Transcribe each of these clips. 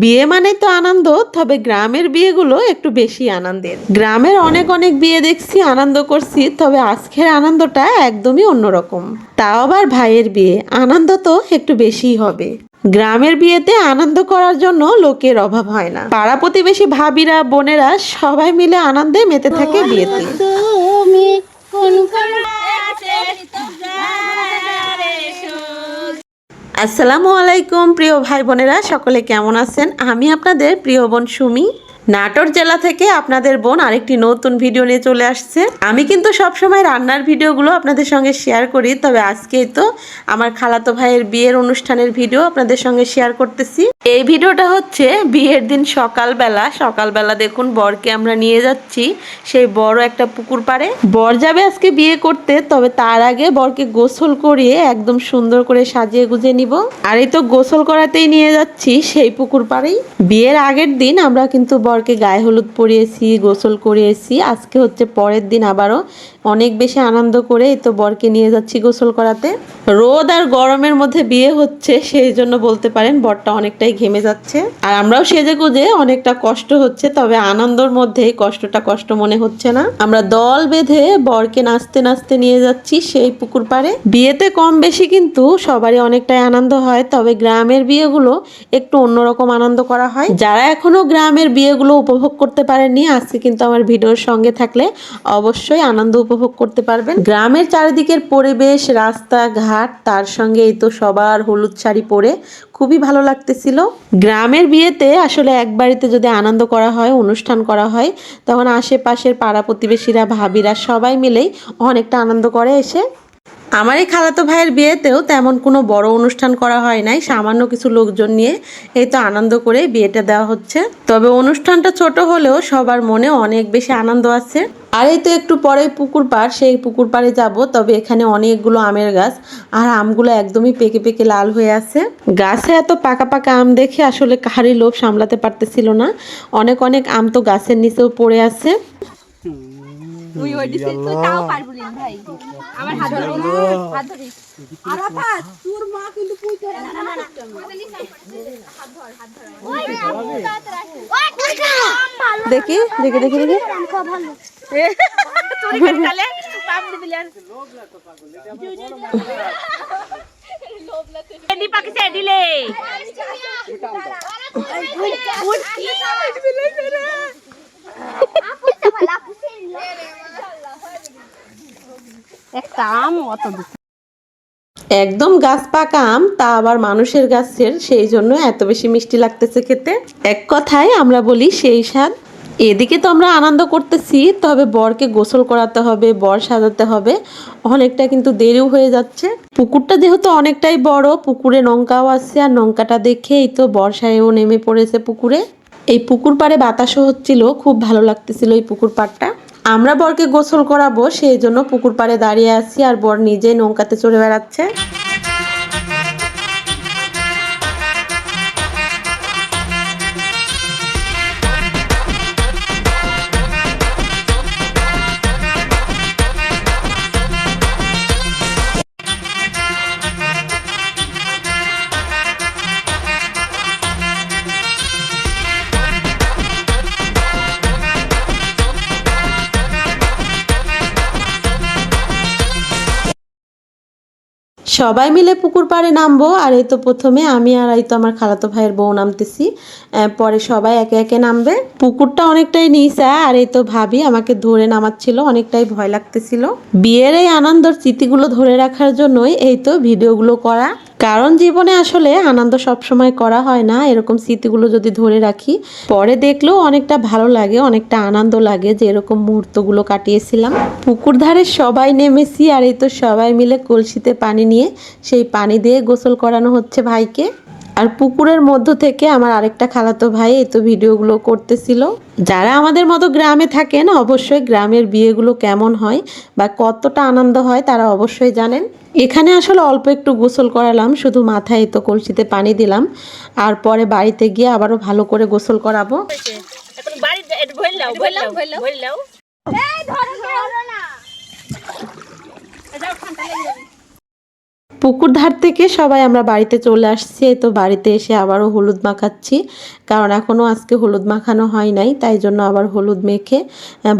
বিয়ে মানে তো আনন্দ, তবে গ্রামের বিয়েগুলো একটু বেশি আনন্দের। গ্রামের অনেক অনেক বিয়ে দেখছি, আনন্দ করছি, তবে আজকের আনন্দটা একদমই অন্যরকম। তাও আবার ভাইয়ের বিয়ে, আনন্দ তো একটু বেশিই হবে। গ্রামের বিয়েতে আনন্দ করার জন্য লোকের অভাব হয় না। পাড়া প্রতিবেশী ভাবিরা, বোনেরা সবাই মিলে আনন্দে মেতে থাকে বিয়েতে। আসসালামু আলাইকুম প্রিয় ভাই বোনেরা সকলে কেমন আছেন? আমি আপনাদের প্রিয় বোন সুমি। নাটোর জেলা থেকে আপনাদের বোন আরেকটি নতুন ভিডিও নিয়ে চলে আসছে। আমি কিন্তু সবসময় রান্নার ভিডিওগুলো আপনাদের সঙ্গে শেয়ার করি, তবে আজকে তো আমার খালাতো ভাইয়ের বিয়ের অনুষ্ঠানের ভিডিও আপনাদের সঙ্গে শেয়ার করতেছি। এই ভিডিওটা হচ্ছে বিয়ের দিন সকালবেলা। সকালবেলা দেখুন, বরকে আমরা নিয়ে যাচ্ছি সেই বড় একটা পুকুর পাড়ে। বর যাবে আজকে বিয়ে করতে, তবে তার আগে বরকে গোসল করিয়ে একদম সুন্দর করে সাজিয়ে গুজিয়ে নিব। আর এই তো গোসল করাতেই নিয়ে যাচ্ছি সেই পুকুর পাড়েই। বিয়ের আগের দিন আমরা কিন্তু বরকে গায়ে হলুদ পরিয়েছি, গোসল করিয়েছি। আজকে হচ্ছে পরের দিন আবারও। অনেক বেশি আনন্দ করে এই তো বরকে নিয়ে যাচ্ছি গোসল করাতে। রোদ আর গরমের মধ্যে বিয়ে হচ্ছে, সেই জন্য বলতে পারেন বরটা অনেকটাই ঘেমে যাচ্ছে। আর আমরাও সেজে গুজে অনেকটা কষ্ট হচ্ছে, তবে আনন্দর মধ্যেই কষ্টটা কষ্ট মনে হচ্ছে না। আমরা দল বেঁধে বরকে নাচতে নাচতে নিয়ে যাচ্ছি সেই পুকুর পাড়ে। বিয়েতে কম বেশি কিন্তু সবারই অনেকটাই আনন্দ হয়, তবে গ্রামের বিয়েগুলো একটু অন্যরকম আনন্দ করা হয়। যারা এখনও গ্রামের বিয়েগুলো উপভোগ করতে পারেননি। আজকে কিন্তু আমার ভিডিওর সঙ্গে থাকলে অবশ্যই আনন্দ উপভোগ করতে পারবেন। গ্রামের চারিদিকের পরিবেশ, রাস্তাঘাট, তার সঙ্গে এই তো সবার হলুদ শাড়ি পরে খুবই ভালো লাগতেছিল। গ্রামের বিয়েতে আসলে এক বাড়িতে যদি আনন্দ করা হয়, অনুষ্ঠান করা হয়, তখন আশেপাশের পাড়া প্রতিবেশীরা, ভাবিরা সবাই মিলেই অনেকটা আনন্দ করে এসে আমার এই খালাতো ভাইয়ের বিয়েতেও তেমন কোনো বড় অনুষ্ঠান করা হয় নাই, সামান্য কিছু লোকজন নিয়ে। এই তো আনন্দ করে বিয়েটা দেওয়া হচ্ছে। তবে অনুষ্ঠানটা ছোট হলেও সবার মনে অনেক বেশি আনন্দ আছে। আর এই তো একটু পরে পুকুর পাড়, সেই পুকুর পাড়ে যাব। তবে এখানে অনেকগুলো আমের গাছ, আর আমগুলো একদমই পেকে পেকে লাল হয়ে আছে। গাছে এত পাকা পাকা আম দেখে আসলে কাহারই লোভ সামলাতে পারতেছিল না। অনেক অনেক আম তো গাছের নিচেও পড়ে আছে। তুই ওই তুই তাও পারবি না ভাই। আমার হাত ধরে হাত ধরে আরাফাত তোর মা কিন্তু পুই ধরে না না না হাত ধর হাত ধর ওই দেখি দেখি দেখি দেখি ভালো তুই কেন তালে পাপ দিবি আর এডি পাকিছে দিলে একদম গাছ পাকা আম, তা আবার মানুষের গাছের, সেই জন্য এত বেশি মিষ্টি লাগতেছে খেতে। এক কথায় আমরা বলি সেই স্বাদ। এদিকে তো আমরা আনন্দ করতেছি, তবে বরকে গোসল করাতে হবে, বর সাজাতে হবে। অনেকটা কিন্তু দেরিও হয়ে যাচ্ছে। পুকুরটা যেহেতু অনেকটাই বড়, পুকুরে নৌকাও আছে, আর নৌকাটা দেখে এই তো বর্ষায়ও নেমে পড়েছে পুকুরে। এই পুকুর পাড়ে বাতাসও হচ্ছিল, খুব ভালো লাগতেছিল এই পুকুর পাড়টা। আমরা বরকে গোসল করাবো, সেই জন্য পুকুর পাড়ে দাঁড়িয়ে আছি আর বর নিজে নৌকাতে চড়ে বেড়াচ্ছে। সবাই মিলে পুকুর পাড়ে নামবো, আর এই তো প্রথমে আমি আর এই তো আমার খালাতো ভাইয়ের বউ নামতেছি। পরে সবাই একে একে নামবে। পুকুরটা অনেকটাই নিচা, আর এই তো ভাবি আমাকে ধরে নামাচ্ছিল, অনেকটাই ভয় লাগতেছিল। বিয়ের এই আনন্দর স্মৃতিগুলো ধরে রাখার জন্যই এই তো ভিডিওগুলো করা। কারণ জীবনে আসলে আনন্দ সবসময় করা হয় না। এরকম স্মৃতিগুলো যদি ধরে রাখি, পরে দেখলেও অনেকটা ভালো লাগে, অনেকটা আনন্দ লাগে যে এরকম মুহূর্তগুলো কাটিয়েছিলাম। পুকুর ধারে সবাই নেমেছি আর এই তো সবাই মিলে কলসিতে পানি নিয়ে সেই পানি দিয়ে গোসল করানো হচ্ছে ভাইকে। আর পুকুরের মধ্য থেকে আমার আরেকটা খালাতো ভাই এই তো ভিডিওগুলো করতেছিল। যারা আমাদের মতো গ্রামে থাকেন, অবশ্যই গ্রামের বিয়েগুলো কেমন হয় বা কতটা আনন্দ হয় তারা অবশ্যই জানেন। এখানে আসলে অল্প একটু গোসল করালাম শুধু মাথায় তো কলসিতে পানি দিলাম। আর পরে বাড়িতে গিয়ে আবারও ভালো করে গোসল করাবো। এখন বাড়ি ভরলাও ভরলাও ভরলাও এই ধরো ধরো না যাও ঠান্ডা লেগে যাবে পুকুর ধার থেকে সবাই আমরা বাড়িতে চলে আসছি। তো বাড়িতে এসে আবারও হলুদ মাখাচ্ছি। কারণ এখনও আজকে হলুদ মাখানো হয় নাই, তাই জন্য আবার হলুদ মেখে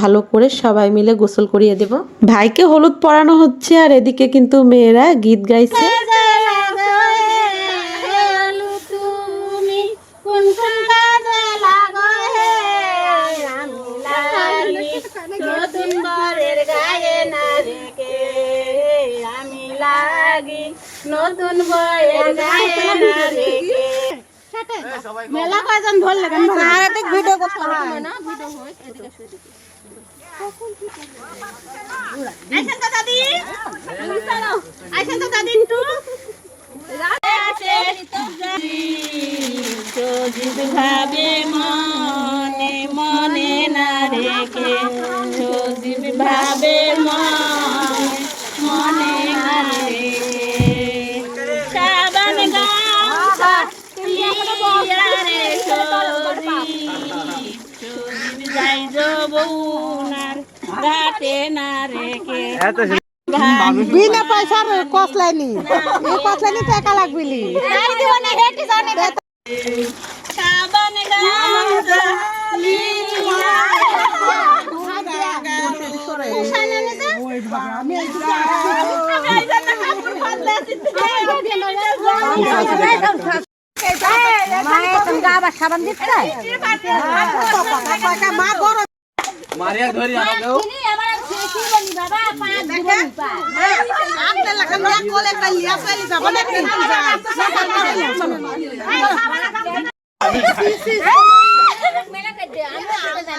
ভালো করে সবাই মিলে গোসল করিয়ে দেব। ভাইকে হলুদ পরানো হচ্ছে আর এদিকে কিন্তু মেয়েরা গীত গাইছে। নতুন বরের গায়ে না মেলা কয়জন? ধরলে কেন? আর একটা ভিডিও করতে না? ভিডিও হয় এদিকে শুয়ে আইসেন তো দাদি। আইসেন তো দাদি একটু। ভাবে মনে বিনা পয়সার কসলাইনি। এই কসলাইনি টাকা লাগবিলি আবার সাবান দিচ্ছে মারিয়া ধরি আমাকেও আমতে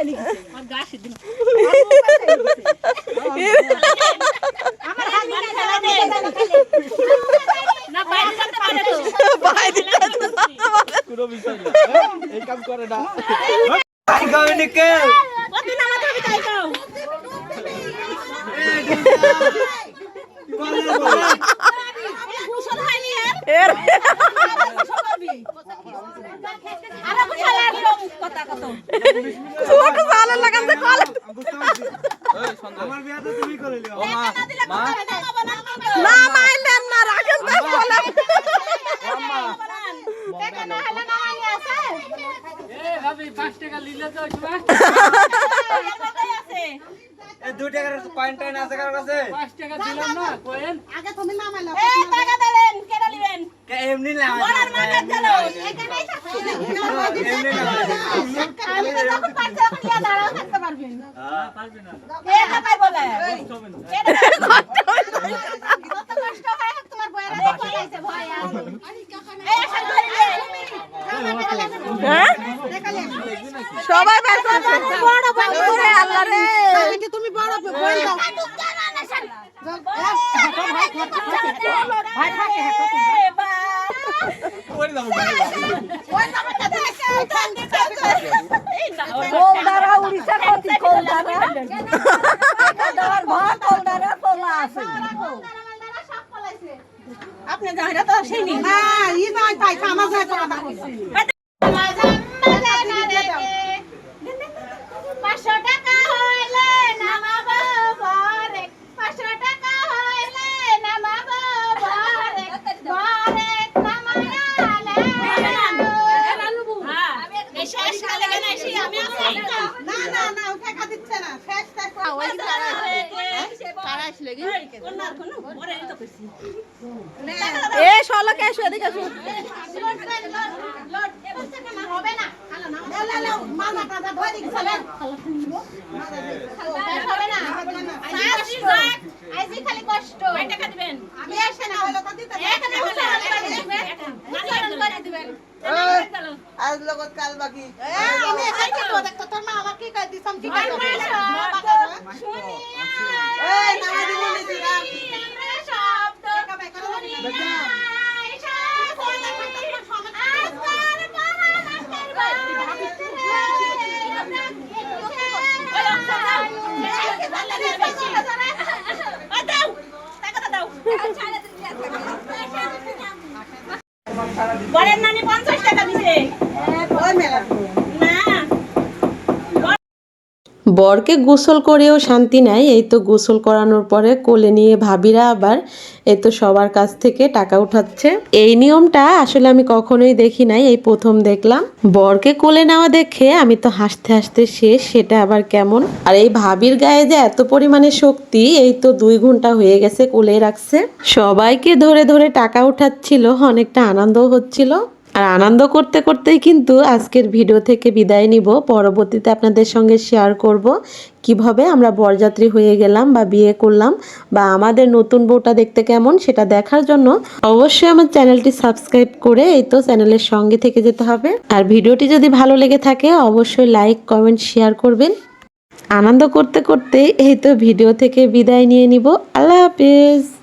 আসলি যাব না এই নিয়মটা করে রাখো হ্যাঁ কোনো বিষয় না এই না আই গাবে নিকে আমার বিয়াতে তুমি করে লিও মা মা না মাইলেন না রাখেন তো বলে এই 2 টাকার পয়েন্ট টাইন আছে কার কাছে আগে তুমি নামাইলা কে এমনি না। এমনি না সবাই বের করছে বড় বড় করে আল্লাহ রে তুমি বড় বল দাও করে দাও কোলদারা উড়িষ্যা কতি কোলদারা দার ভাত কোলদারা কোলা আছে আপনি জায়গা তো আসেনি। না ই নয় তাই আমার দিতে এখানে হলো করে দিবেন আজ লগত কাল বাকি। আমি এখানে তো দেখতো তোর মা আমাকে কই দিছাম কি শুনিয়া এই নামা দিব নিছি রাখ শব্দ বলেন নানি পঞ্চাশ টাকা দিছে ওই মেলা না বরকে গোসল করেও শান্তি নাই। এই তো গোসল করানোর পরে কোলে নিয়ে ভাবিরা আবার এই তো সবার কাছ থেকে টাকা উঠাচ্ছে। এই নিয়মটা আসলে আমি কখনোই দেখি নাই, এই প্রথম দেখলাম। বরকে কোলে নেওয়া দেখে আমি তো হাসতে হাসতে শেষ, সেটা আবার কেমন? আর এই ভাবির গায়ে যে এত পরিমাণে শক্তি, এই তো দুই ঘণ্টা হয়ে গেছে কোলে রাখছে। সবাইকে ধরে ধরে টাকা উঠাচ্ছিল, অনেকটা আনন্দও হচ্ছিল। আর আনন্দ করতে করতেই কিন্তু আজকের ভিডিও থেকে বিদায় নিব। পরবর্তীতে আপনাদের সঙ্গে শেয়ার করব কীভাবে আমরা বরযাত্রী হয়ে গেলাম বা বিয়ে করলাম বা আমাদের নতুন বউটা দেখতে কেমন সেটা দেখার জন্য অবশ্যই আমার চ্যানেলটি সাবস্ক্রাইব করে এই তো চ্যানেলের সঙ্গে থেকে যেতে হবে। আর ভিডিওটি যদি ভালো লেগে থাকে অবশ্যই লাইক কমেন্ট শেয়ার করবেন। আনন্দ করতে করতে এই তো ভিডিও থেকে বিদায় নিয়ে নিব। আল্লাহ হাফেজ।